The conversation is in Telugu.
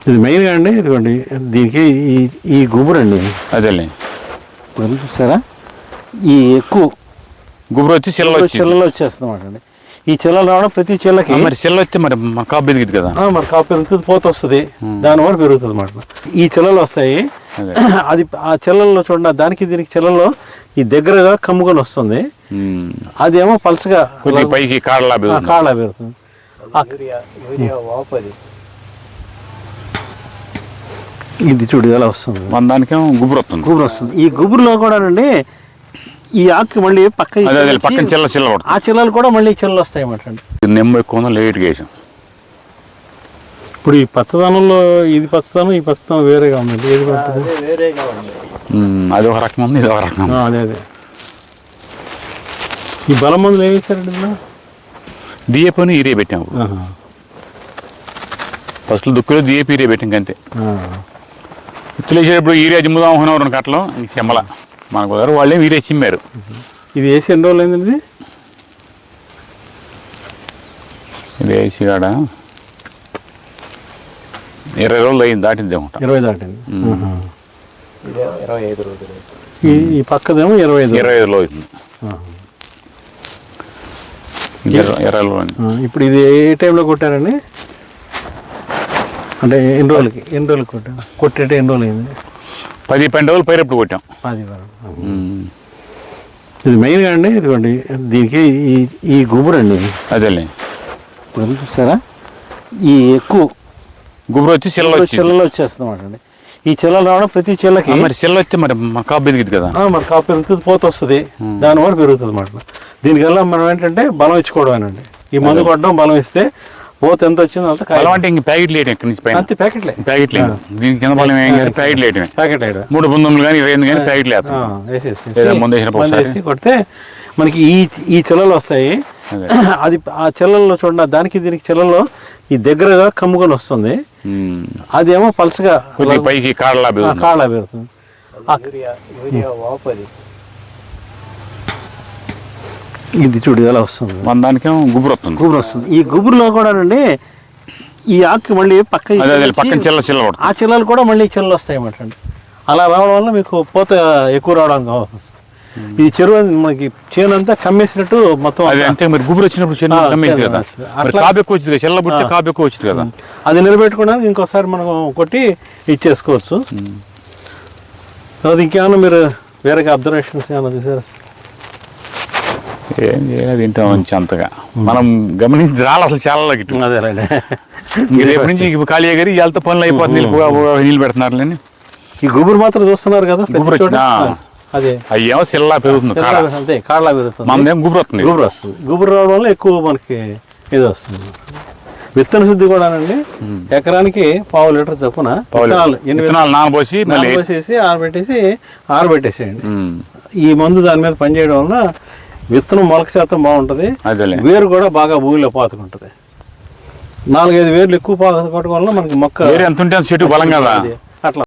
ఇది మెయిన్గా అండి ఇదిగోండి. దీనికి ఈ ఈ గుబురు అండి అదేలే. గుబురు చూసారా? ఈ ఎక్కువ గుబురు వచ్చి చిల్ల వచ్చి చిల్లలో వచ్చేస్తుంది అండి. ఈ చిల్లలు రావడం ప్రతి చిల్లకి మరి చిల్ల వస్తే మరి కాపు ఎదిగింది కదా. ఆ, మరి కాపు పెరుగుతుంది పోత వస్తుంది. దాని వల్ల పెరుగుతుంది అన్నమాట ఈ చిల్లలు వస్తాయి. అదే. ఆ చిల్లల్లో చూడండి దానికి దీనికి చిల్లలో ఈ దగ్గరగా కమ్ముకొని వస్తుంది. అదేమో పలసగా కొద్దిగా పైకి పెరుగుతుంది. కాళ్ళ పెరుగుతుంది. ఆ, యూరియా వాపది ఇది చూడు ఎలా వస్తుంది. మన దానికేమో గుబురు వస్తుంది గుబురు వస్తుంది ఈ గుబురులో కూడా అండి ఈ ఆకు మళ్ళీ పక్క పక్కన చిల్ల చిల్ల ఆ చిల్లలు కూడా మళ్ళీ చిల్లలు వస్తాయి అన్నమాట నెమ్మ ఎక్కువ లేట్గా వేసాం ఇప్పుడు ఈ పచ్చదనంలో ఇది పచ్చదనం ఈ పచ్చదనం వేరేగా ఉంది ఏది పడుతుంది? అదే వేరేగా ఉంది. ఉమ్, అది ఒక రకం ఉంది ఇది ఒక రకం అదే అదే. ఈ బలం మందులు ఏమి వేశారండి ఇందులో? డిఏపీని ఈరే పెట్టాం. ఆహా. ఫస్ట్ దుక్కులో డిఏపీ ఈరే పెట్టాం అంతే ఆ. ఇత్తులు వేసేటప్పుడు ఈరే జిమ్ముదాం రెండు కట్టలు చెమ్మల మనకు కుదరదు వాళ్ళే ఈరే చిమ్మారు. ఇది వేసి ఎన్ని రోజులు అయిందండి ఇది? వేసి కాడ ఇరవై రోజులు అయింది దాటింది ఇరవై దాటింది. ఇరవై ఐదు రోజులు ఈ పక్కదేమో ఇరవై ఐదు. ఇరవై ఐదు రోజులు అవుతుంది ఇరవై ఇప్పుడు ఇది ఏ టైంలో కొట్టారండి? అంటే ఎన్ని రోజులకి? ఎన్ని రోజులకి కొట్టారు కొట్టేట ఎన్ని రోజులు అయింది పది పన్నెండు రోజులు పైరప్పుడు కొట్టాం. పది వారం. ఆహా. ఉమ్, ఇది మెయిన్గా అండి ఇదిగోండి దీనికి ఈ ఈ గుబురు అండి. అదేలే. గుబురు చూసారా? ఈ ఎక్కువ గుబురు వచ్చి చిల్ల వచ్చి చిల్లలో వచ్చేస్తుంది అన్నమాట అండి. ఈ చిల్లలు రావడం ప్రతి చిల్లకి మరి చిల్ల వస్తే మరి కాపు ఎదిగింది కదా. ఆ, మరి కాపు పెరుగుతుంది పోత వస్తుంది. దాని వల్ల పెరుగుతుంది అన్నమాట దీనివల్ల మనం ఏంటంటే బలం ఇచ్చుకోవడమేనండి. ఈ మందు కొట్టడం బలం ఇస్తే పోత ఎంత వచ్చిందో అంత కాయ బలం అంటే ఇంక ప్యాకెట్ లేయటం ఇక్కడి నుంచి పైన? అంతే ప్యాకెట్లే ప్యాకెట్ లేదు దీని కింద బలం ఏం కాదు ప్యాకెట్ లేయటమే ప్యాకెట్ వేయడం మూడు పంతొమ్మిది కానీ ఇరవై ఎనిమిది కానీ ప్యాకెట్ లేదు లేదా ముందు వేసినప్పుడు మందు ఒకసారి? వేసి కొడితే మనకి ఈ ఈ చిల్లలు వస్తాయి. అదే. ఆ చిల్లల్లో చూడండి దానికి దీనికి చిల్లలో ఈ దగ్గరగా కమ్ముకొని వస్తుంది. అదేమో పలసగా పైకి పెరుగుతుంది. కాళ్ళ పెరుగుతుంది. యూరియా యూరియా వాపది ఇది చూడు ఎలా వస్తుంది. మన దానికేమో గుబురు వస్తుంది. గుబురు వస్తుంది. ఈ గుబురులో కూడా అండి ఈ ఆకు మళ్ళీ పక్క పక్కన చిల్ల చిల్ల ఆ చిల్లలు కూడా మళ్ళీ చిల్లలు వస్తాయి అన్నమాట అలా రావడం వల్ల మీకు పూత ఎక్కువ రావడానికి అవకాశం వస్తుంది ఇది చెరువు మనకి చేను అంతా కమ్మేసినట్టు మొత్తం అదే అంటే మరి గుబురు వచ్చినప్పుడు చిన్న ఆ, కమ్మేది కదా. మరి ఎక్కువ వచ్చింది కదా చిల్ల ఎక్కువ వచ్చింది కదా. అది నిలబెట్టుకోవడానికి ఇంకోసారి మనం కొట్టి ఇచ్చేసుకోవచ్చు. తర్వాత ఇంకేమైనా మీరు వేరే అబ్జర్వేషన్స్ ఏమైనా చూసారా ఏం చేయాలి తింటాం మంచి అంతగా. మనం గమనించి రాలి అసలు చాలా గిట్టు అదే రైట్ ఇంక రేపు నుంచి ఖాళీ ఎగరి వెళ్తే పనులు అయిపోతుంది నీళ్ళు పెడుతున్నారు లేని ఈ గుబురు మాత్రం చూస్తున్నారు కదా గుబురు. వచ్చినా? అదే. అవి ఏమో చిల్ల పెరుగుతుంది అంతే కాళ్ళ పెరుగుతుంది. మనదేం గుబురు వస్తుంది. గుబురు వస్తుంది. గుబురు రావడం వల్ల ఎక్కువ మనకి ఇది వస్తుంది. విత్తన శుద్ధి కూడానండి. ఎకరానికి పావు లీటర్ చొప్పున. విత్తనాలు విత్తనాలు నానబోసి నానబోసేసి ఆరబెట్టేసి ఆరబెట్టేసేయండి. ఈ మందు దాని మీద పనిచేయడం వల్ల విత్తనం మొలక శాతం బాగుంటుంది. వేరు కూడా బాగా భూమిలో పాతుకుంటుంది. నాలుగైదు వేర్లు ఎక్కువ పాతుకోవడం వల్ల మనకి మొక్క వేరే ఎంత ఉంటే చెట్టు బలం కదా. అట్లా.